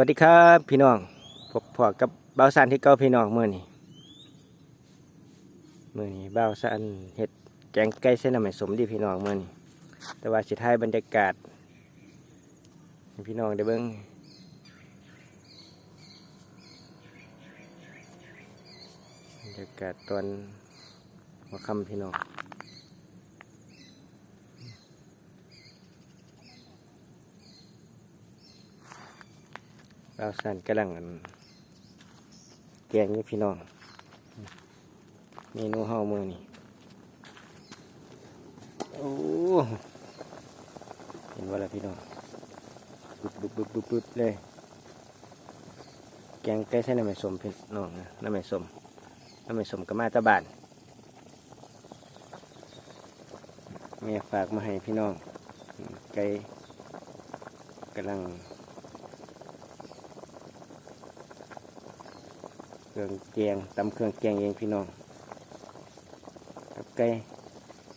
วัสดีครับพี่น้องพบพอกับเบ่าสันที่เก้าพี่น้องเมื่อนี้เมื่อนี้เบ่าสันเห็ดแกงไก่เส้นน้ำมันสมดีพี่น้องเมื่อนี้แต่ว่าสิท้ายบรรยากาศพี่น้องได้เบิ่งบรรยากาศตอนหัวค่ำพี่น้อง เราสั่นกำลังแกงนี่พี่น้องเมนูเฮามือนี่โอ้เห็นว่าละพี่น้องบุบบุบบุบบุบบุบเลย แกงไก่ใส่น้ำมันสมพี่น้องนะน้ำมันสมน้ำมันสมกับมาตะบานแม่ฝากมาให้พี่น้องไก่กำลัง เครื่องแกงตำเครื่องแกงเองพี่น้องกับไก่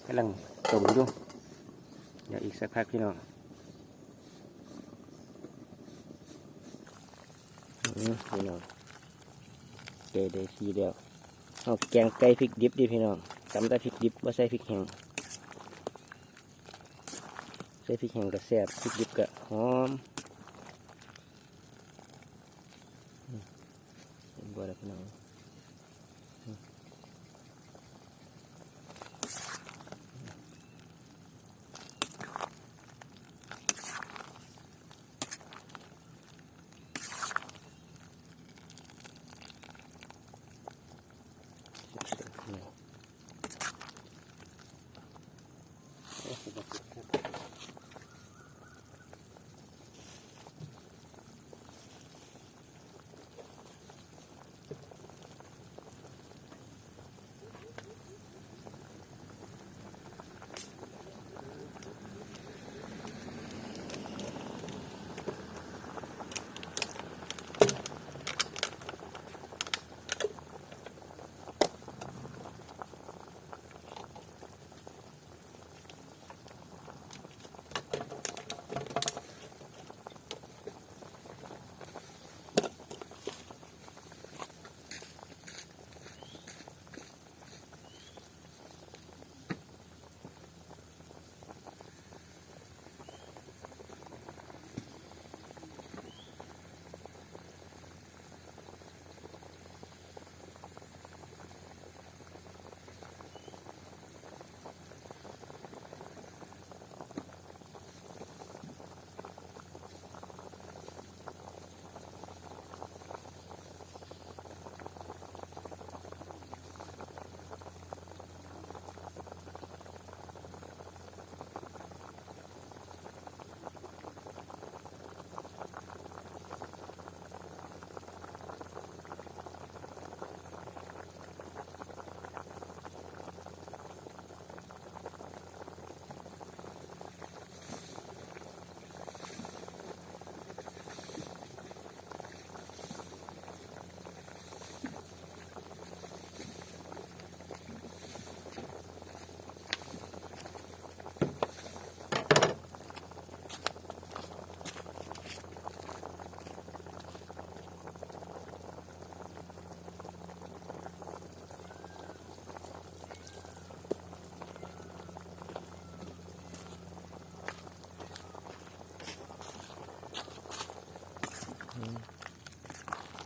กำลังต้มอยู่เดี๋ยวอีกสักพักพี่น้องพี่น้องไก่ได้ทีเดียวเอาแกงไก่พริกดิบดิพี่น้องตำแต่พริกดิบว่าใส่พริกแห้งใส่พริกแห้งก็แซ่บพริกดิบก็หอม เห็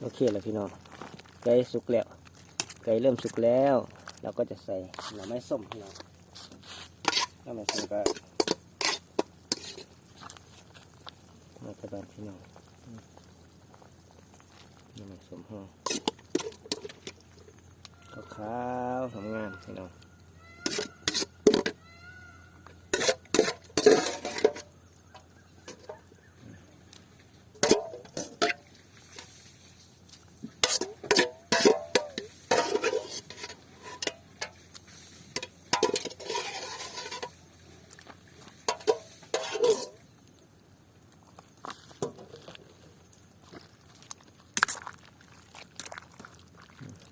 โอเคแล้วพี่น้องไก่สุกแล้วไก่เริ่มสุกแล้ว เราก็จะใส่หน่อไม้ส้มพี่น้องหน่อไม้ส้มก็มาตะบานพี่น้องหน่อไม้ส้มห้องขาวๆทำงามพี่น้อง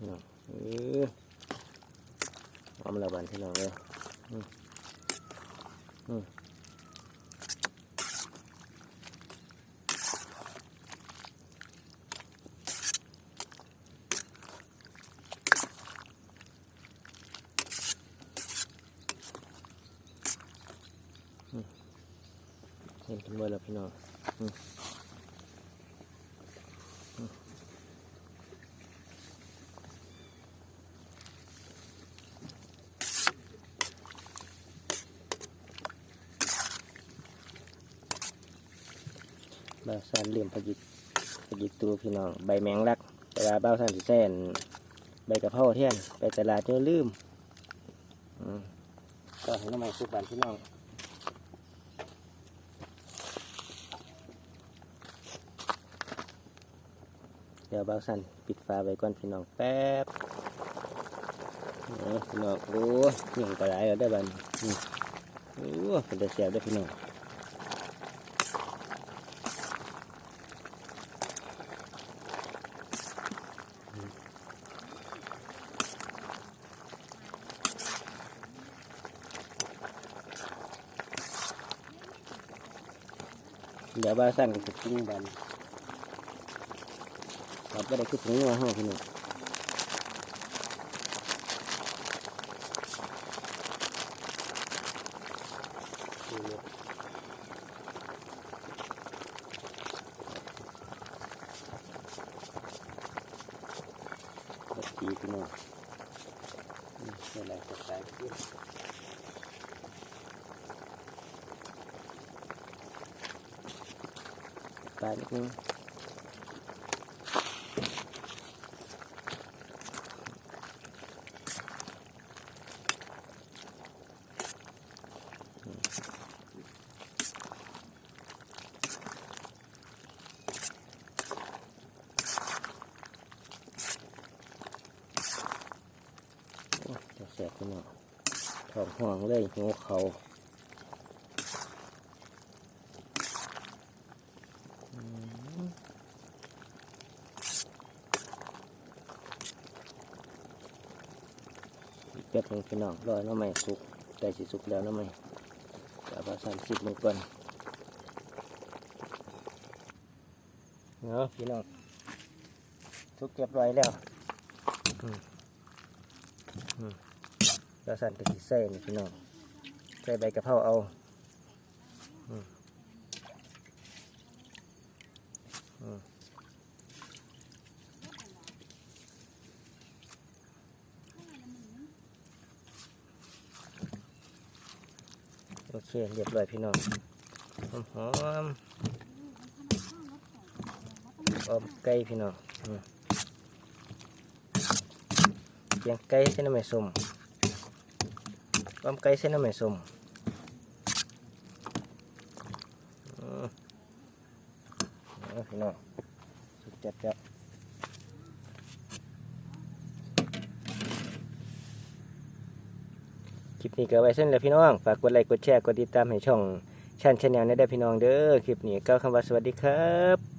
พี่น้องเออหอมละบันที่น้องเลยเห็นกันเมื่แล้วพี่น้อง บ้าสานเหลี่ยมพยิกพยิกตัวพี่น้อง ใบแมงลักเวลาบ้าสานสิแซนใบกะเพราเทียนไปตลาดเจอลืมก็ให้น้ำใหม่สุกบานพี่น้องเดี๋ยวเบาสันปิดฝาไว้ก่อนพี่น้องแป๊บพี่น้องโอ้ยยังกระไรแล้วได้บัดนนี่โอ้เป็นแต่เสียบได้พี่น้อง เดี๋ยวเบาสันก็จะกิ้งบันครับไม่ได้คิดถึงว่าห้องพี่น้องดีพี่น้องนี่อะไรกดสายขึ้นป ลานิดนึงโอ้จแสบพี่น้องท้องห่วงเลยหัวเขาอื อีกแป๊บหนึงพี่น้องรอยน้ำใหม่สุกได้สิสุกแล้วน้ำใหม่เดี๋ยวเอาสามสิบมือก่อนเนาะพี่น้องสุกเรียบร้อยแล้วเราสั่นกระทิใส่นี่พี่น้องใส่ใบกระเพราเอาอืมอืมโอ เคเรียบร้อยพี่น้องหอมหอมๆอมไก่พี่น้องเกียงไก่เส้นน้ำมันส้ม Băm cây xem nó mày sùng Ừ. Đó, พี่น้องสุดจัดจัด คลิปนี้ก็ไว้เส้นแล้วพี่น้อง ฝากกดไลค์กดแชร์กดติดตามให้ช่องชันชาแนลได้พี่น้องเด้อ คลิปนี้ก็คำว่าสวัสดีครับ